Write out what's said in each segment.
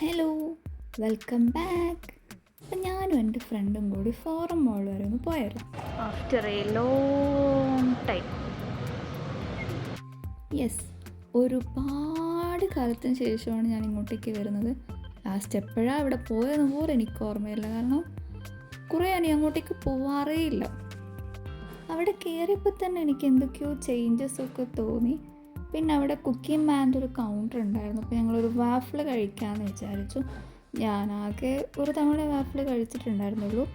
Hello welcome back അപ്പം ഞാനും എന്റെ ഫ്രണ്ടും കൂടി ഫോറം മോൾ വരെ ഒന്ന് പോയായിരുന്നു after a long time yes ഒരുപാട് കാലത്തിന് ശേഷമാണ് ഞാൻ ഇങ്ങോട്ടേക്ക് വരുന്നത്. ലാസ്റ്റ് എപ്പോഴാണ് ഇവിടെ പോയതെന്ന് പോലും എനിക്ക് ഓർമ്മയില്ല. കാരണം കുറേ ഞാൻ അങ്ങോട്ടേക്ക് പോവാറേ ഇല്ല. അവിടെ കയറിയപ്പോൾ തന്നെ എനിക്ക് എന്തൊക്കെയോ ചേഞ്ചസ് ഒക്കെ തോന്നി. പിന്നെ അവിടെ കുക്കിംഗ് മാന്റെ ഒരു കൗണ്ടർ ഉണ്ടായിരുന്നു. അപ്പോൾ ഞങ്ങളൊരു വാഫിൾ കഴിക്കാമെന്ന് വിചാരിച്ചു. ഞാനാകെ ഒരു തവണ വാഫിൾ കഴിച്ചിട്ടുണ്ടായിരുന്നുള്ളൂ.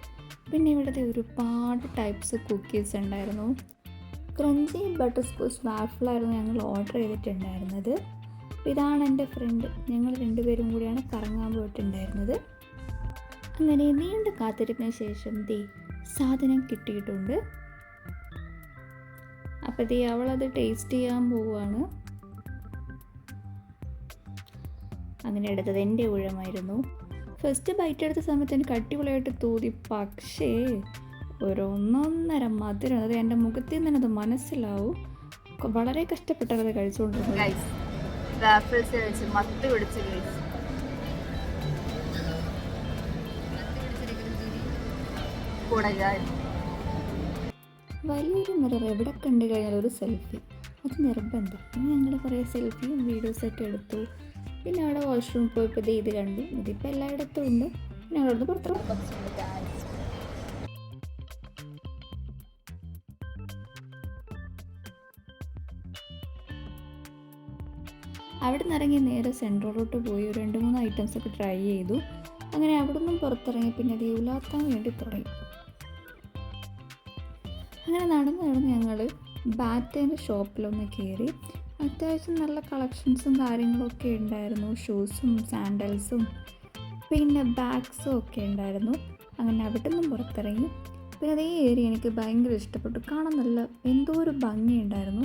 പിന്നെ ഇവിടുത്തെ ഒരുപാട് ടൈപ്സ് കുക്കീസ് ഉണ്ടായിരുന്നു. ക്രഞ്ചി ബട്ടർ സ്കോച്ച് വാഫിളായിരുന്നു ഞങ്ങൾ ഓർഡർ ചെയ്തിട്ടുണ്ടായിരുന്നത്. ഇതാണ് എന്റെ ഫ്രണ്ട് ഞങ്ങൾ രണ്ടുപേരും കൂടിയാണ് കറങ്ങാൻ പോയിട്ടുണ്ടായിരുന്നത്. അങ്ങനെ നീണ്ട കാത്തിരിപ്പിന് ശേഷം ദേ സാധനം കിട്ടിയിട്ടുണ്ട്. അപ്പോൾ ദേ അവളത് ടേസ്റ്റ് ചെയ്യാൻ പോവുകയാണ് അങ്ങനെ എടുത്തത് എന്റെ ഊഴമായിരുന്നു ഫസ്റ്റ് ബൈറ്റ് എടുത്ത സമയത്ത് എനിക്ക് അടിപൊളിയായിട്ട് തോന്നി. പക്ഷേ ഒരു ഒന്നൊന്നര മധുരം അത് എന്റെ മുഖത്തിൽ നിന്ന് അത് മനസ്സിലാവും. വളരെ കഷ്ടപ്പെട്ടത് കഴിച്ചുകൊണ്ടിരുന്നത്. കൂടെ വലിയൊരു മിറർ എവിടെ കണ്ടു കഴിഞ്ഞാൽ ഒരു സെൽഫി അത് നിർബന്ധം. ഞങ്ങൾ കുറേ സെൽഫിയും വീഡിയോസൊക്കെ എടുത്തു. പിന്നെ അവിടെ വാഷ്റൂം പോയപ്പോൾ ഇത് കണ്ടു. ഇതിപ്പോൾ എല്ലായിടത്തും ഉണ്ട്. പിന്നെ അവിടെ പുറത്തു അവിടെ നിന്ന് ഇറങ്ങി നേരെ സെൻട്രലോട്ട് പോയി. രണ്ട് മൂന്ന് ഐറ്റംസ് ഒക്കെ ട്രൈ ചെയ്തു. അങ്ങനെ അവിടെ നിന്നും പുറത്തിറങ്ങി. പിന്നെ അത് ഉലാത്താൻ വേണ്ടി തുടങ്ങി. അങ്ങനെ നടന്ന് നടന്ന് ഞങ്ങൾ ബാറ്റേന്റെ ഷോപ്പിലൊന്ന് കയറി അത്യാവശ്യം നല്ല കളക്ഷൻസും കാര്യങ്ങളൊക്കെ ഉണ്ടായിരുന്നു. ഷൂസും സാൻഡൽസും പിന്നെ ബാഗ്സും ഒക്കെ ഉണ്ടായിരുന്നു. അങ്ങനെ അവിടെ നിന്നും പുറത്തിറങ്ങി. പിന്നെ അതേ ഏരിയ എനിക്ക് ഭയങ്കര ഇഷ്ടപ്പെട്ടു. കാണാൻ നല്ല എന്തോ ഒരു ഭംഗിയുണ്ടായിരുന്നു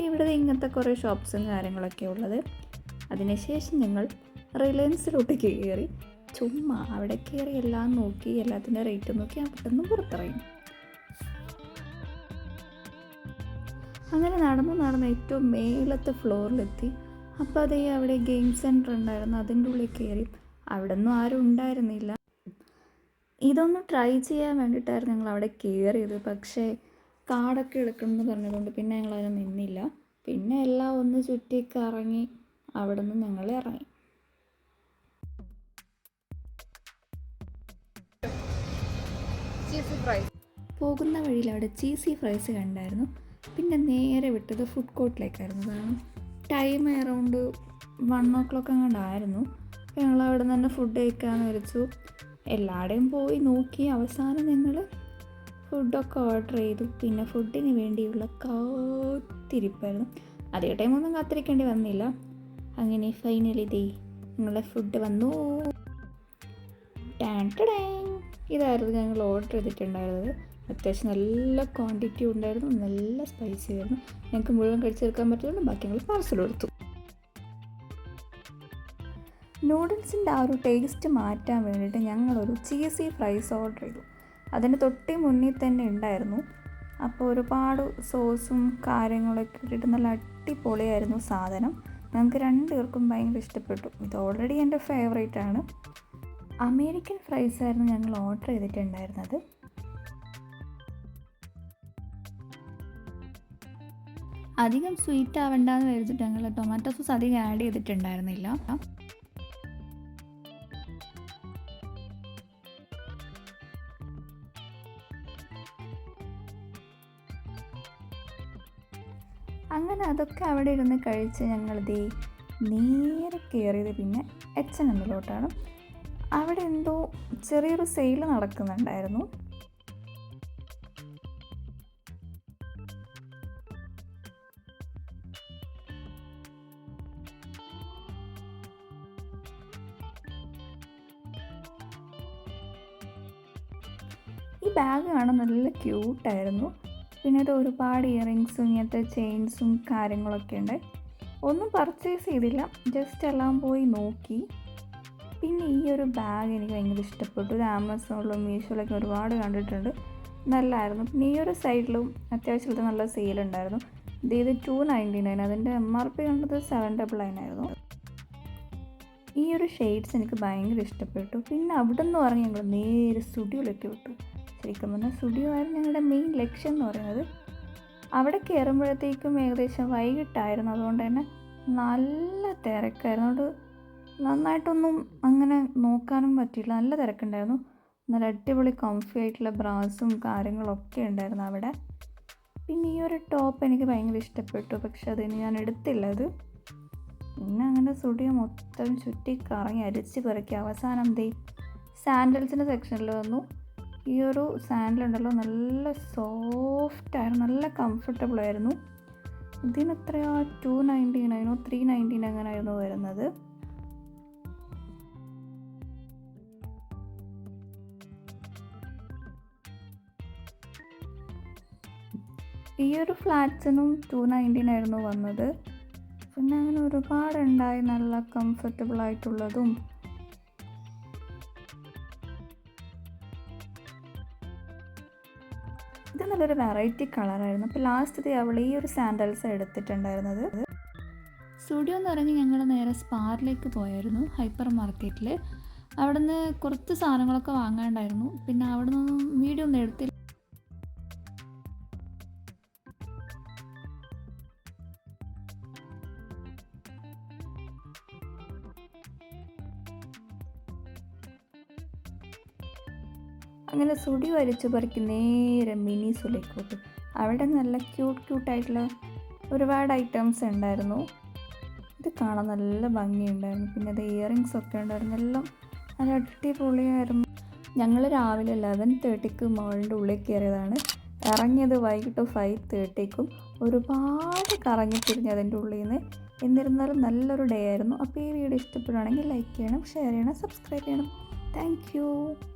ഇവിടെ ഇങ്ങനത്തെ കുറേ ഷോപ്സും കാര്യങ്ങളൊക്കെ ഉള്ളത്. അതിനുശേഷം ഞങ്ങൾ റിലയൻസിലോട്ട് കയറി ചുമ്മാ അവിടെ കയറി എല്ലാം നോക്കി എല്ലാത്തിന്റെ റേറ്റ് നോക്കി അവിടെ നിന്ന് പുറത്തിറങ്ങി. അങ്ങനെ നടന്ന് നടന്ന് ഏറ്റവും മേളത്തെ ഫ്ലോറിലെത്തി. അപ്പോൾ അതേ അവിടെ ഗെയിം സെന്റർ ഉണ്ടായിരുന്നു. അതിന്റെ ഉള്ളിൽ കയറി. അവിടെ ഒന്നും ആരും ഉണ്ടായിരുന്നില്ല. ഇതൊന്ന് ട്രൈ ചെയ്യാൻ വേണ്ടിയിട്ടായിരുന്നു ഞങ്ങൾ അവിടെ കയറിയത്. പക്ഷേ കാടൊക്കെ എടുക്കണമെന്ന് പറഞ്ഞതുകൊണ്ട് പിന്നെ ഞങ്ങൾ അതിന് നിന്നില്ല. പിന്നെ എല്ലാം ഒന്ന് ചുറ്റി കറങ്ങി അവിടെ നിന്ന് ഞങ്ങൾ ഇറങ്ങി പോകുന്ന വഴിയിൽ അവിടെ ചീസി ഫ്രൈസ് കണ്ടായിരുന്നു. പിന്നെ നേരെ വിട്ടത് ഫുഡ് കോർട്ടിലേക്കായിരുന്നു കാരണം time around one o'clock അങ്ങോട്ടായിരുന്നു ഞങ്ങൾ അവിടെ നിന്ന് തന്നെ ഫുഡ് കഴിക്കാമെന്ന് വിളിച്ചു എല്ലാവരുടെയും പോയി നോക്കി. അവസാനം ഞങ്ങൾ ഫുഡൊക്കെ ഓർഡർ ചെയ്തു. പിന്നെ ഫുഡിന് വേണ്ടിയുള്ള കാത്തിരിപ്പായിരുന്നു. അതേ ടൈമൊന്നും കാത്തിരിക്കേണ്ടി വന്നില്ല. അങ്ങനെ ഫൈനലി ദേ നിങ്ങളുടെ ഫുഡ് വന്നു. ടാൻ. ഇതായിരുന്നു ഞങ്ങൾ ഓർഡർ ചെയ്തിട്ടുണ്ടായിരുന്നത്. അത്യാവശ്യം നല്ല ക്വാണ്ടിറ്റി ഉണ്ടായിരുന്നു നല്ല സ്പൈസി ആയിരുന്നു. ഞങ്ങൾക്ക് മുഴുവൻ കഴിച്ചെടുക്കാൻ പറ്റുന്നുണ്ട് ബാക്കി ഞങ്ങൾ പാർസൽ എടുത്തു. നൂഡിൽസിന്റെ ആ ഒരു ടേസ്റ്റ് മാറ്റാൻ വേണ്ടിയിട്ട് ഞങ്ങളൊരു ചീസി ഫ്രൈസ് ഓർഡർ ചെയ്തു. അതിന് തൊട്ടി മുന്നിൽ തന്നെ ഉണ്ടായിരുന്നു. അപ്പോൾ ഒരുപാട് സോസും കാര്യങ്ങളൊക്കെ ഇട്ടിട്ട് നല്ല അടിപൊളിയായിരുന്നു സാധനം. ഞങ്ങൾക്ക് രണ്ടുപേർക്കും ഭയങ്കര ഇഷ്ടപ്പെട്ടു. ഇത് ഓൾറെഡി എന്റെ ഫേവറേറ്റ് ആണ്. അമേരിക്കൻ ഫ്രൈസ് ആയിരുന്നു ഞങ്ങൾ ഓർഡർ ചെയ്തിട്ടുണ്ടായിരുന്നത്. അധികം സ്വീറ്റ് ആവണ്ടെന്ന് വിചാരിച്ചിട്ട് ഞങ്ങൾ ടൊമാറ്റോ സോസ് അധികം ആഡ് ചെയ്തിട്ടുണ്ടായിരുന്നില്ല. അങ്ങനെ അതൊക്കെ അവിടെ ഇരുന്ന് കഴിച്ച് ദേ നേരെ കയറിയത് പിന്നെ എച്ച് എൻ എമ്മിലോട്ടാണ് അവിടെ എന്തോ ചെറിയൊരു സെയിൽ നടക്കുന്നുണ്ടായിരുന്നു. ഈ ബാഗ് കാണാൻ നല്ല ക്യൂട്ടായിരുന്നു പിന്നെ ഇത് ഒരുപാട് ഇയറിങ്സും ഇങ്ങനത്തെ ചെയിൻസും കാര്യങ്ങളൊക്കെ ഉണ്ട്. ഒന്നും പർച്ചേസ് ചെയ്തില്ല ജസ്റ്റ് എല്ലാം പോയി നോക്കി. പിന്നെ ഈ ഒരു ബാഗ് എനിക്ക് ഭയങ്കര ഇഷ്ടപ്പെട്ടു. ഇത് ആമസോണിലും മീഷോയിലൊക്കെ ഒരുപാട് കണ്ടിട്ടുണ്ട്. നല്ലതായിരുന്നു പിന്നെ ഈ ഒരു സൈഡിലും അത്യാവശ്യം ഇത് നല്ല സെയിലുണ്ടായിരുന്നു ഉണ്ടായിരുന്നു. ഇത് ടു നയന്റി നയൻ അതിന്റെ എം ആർ പി കണ്ടത് സെവൻ ഡബിൾ നയൻ ആയിരുന്നു. ഈ ഒരു ഷെയ്ഡ്സ് എനിക്ക് ഭയങ്കര ഇഷ്ടപ്പെട്ടു. പിന്നെ അവിടെ നിന്ന് പറഞ്ഞ് ഞങ്ങൾ നേരെ സ്റ്റുഡിയോയിലേക്ക് വിട്ടു. ശരിക്കും സ്റ്റുഡിയോ ആയിരുന്നു ഞങ്ങളുടെ മെയിൻ ലക്ഷ്യം എന്ന് പറയുന്നത്. അവിടെ കയറുമ്പോഴത്തേക്കും ഏകദേശം വൈകിട്ടായിരുന്നു. അതുകൊണ്ട് തന്നെ നല്ല തിരക്കായിരുന്നു. അതുകൊണ്ട് നന്നായിട്ടൊന്നും അങ്ങനെ നോക്കാനും പറ്റിയില്ല. നല്ല തിരക്കുണ്ടായിരുന്നു. നല്ല അടിപൊളി കംഫി ആയിട്ടുള്ള ബ്രാസും കാര്യങ്ങളൊക്കെ ഉണ്ടായിരുന്നു അവിടെ. പിന്നെ ഈ ഒരു ടോപ്പ് എനിക്ക് ഭയങ്കര ഇഷ്ടപ്പെട്ടു. പക്ഷെ അതിന് ഞാൻ എടുത്തില്ല അത്. പിന്നെ അങ്ങനെ സ്റ്റുഡിയോ മൊത്തം ചുറ്റി കറങ്ങി അരിച്ച് പെറുക്കി അവസാനം ദേ സാൻഡൽസിന്റെ സെക്ഷനിൽ വന്നു. ഈ ഒരു സാൻഡിലുണ്ടല്ലോ നല്ല സോഫ്റ്റ് ആയിരുന്നു നല്ല കംഫർട്ടബിൾ ആയിരുന്നു ഇതിന് എത്രയാ ടു നയന്റി നയനോ ത്രീ നയന്റി അങ്ങനെ ആയിരുന്നു വരുന്നത്. ഈ ഒരു ഫ്ലാറ്റ്സിനും ടു നയന്റീൻ ആയിരുന്നു വന്നത്. പിന്നെ അങ്ങനെ ഒരുപാടുണ്ടായി നല്ല കംഫർട്ടബിൾ ആയിട്ടുള്ളതും ഇത് നല്ലൊരു വെറൈറ്റി കളറായിരുന്നു അപ്പോൾ ലാസ്റ്റ് അവൾ ഈ ഒരു സാൻഡൽസ് എടുത്തിട്ടുണ്ടായിരുന്നത്. സ്റ്റുഡിയോ എന്ന് പറഞ്ഞ് ഞങ്ങൾ നേരെ സ്പാറിലേക്ക് പോയായിരുന്നു ഹൈപ്പർ മാർക്കറ്റിൽ അവിടെ നിന്ന് കുറച്ച് സാധനങ്ങളൊക്കെ വാങ്ങാണ്ടായിരുന്നു. പിന്നെ അവിടെ നിന്നും വീഡിയോ ഒന്നും എടുത്തില്ല. അങ്ങനെ സുടി വലിച്ചു പറിക്ക് നേരെ മിനി സുലേക്ക് പോയി അവിടെ നല്ല ക്യൂട്ട് ക്യൂട്ടായിട്ടുള്ള ഒരുപാട് ഐറ്റംസ് ഉണ്ടായിരുന്നു. ഇത് കാണാൻ നല്ല ഭംഗിയുണ്ടായിരുന്നു. പിന്നെ അത് ഇയറിങ്സ് ഒക്കെ ഉണ്ടായിരുന്നു. എല്ലാം നല്ല അടിപൊളിയായിരുന്നു. ഞങ്ങൾ രാവിലെ ലെവൻ തേർട്ടിക്ക് മോളിന്റെ ഉള്ളിൽ കയറിയതാണ്. ഇറങ്ങിയത് വൈകിട്ട് ഫൈവ് തേർട്ടിക്കും ഒരുപാട് കറങ്ങി തിരിഞ്ഞ് അതിന്റെ ഉള്ളിൽ നിന്ന് എന്നിരുന്നാലും നല്ലൊരു ഡേ ആയിരുന്നു. അപ്പോൾ ഈ വീഡിയോ ഇഷ്ടപ്പെടുകയാണെങ്കിൽ ലൈക്ക് ചെയ്യണം ഷെയർ ചെയ്യണം സബ്സ്ക്രൈബ് ചെയ്യണം. താങ്ക്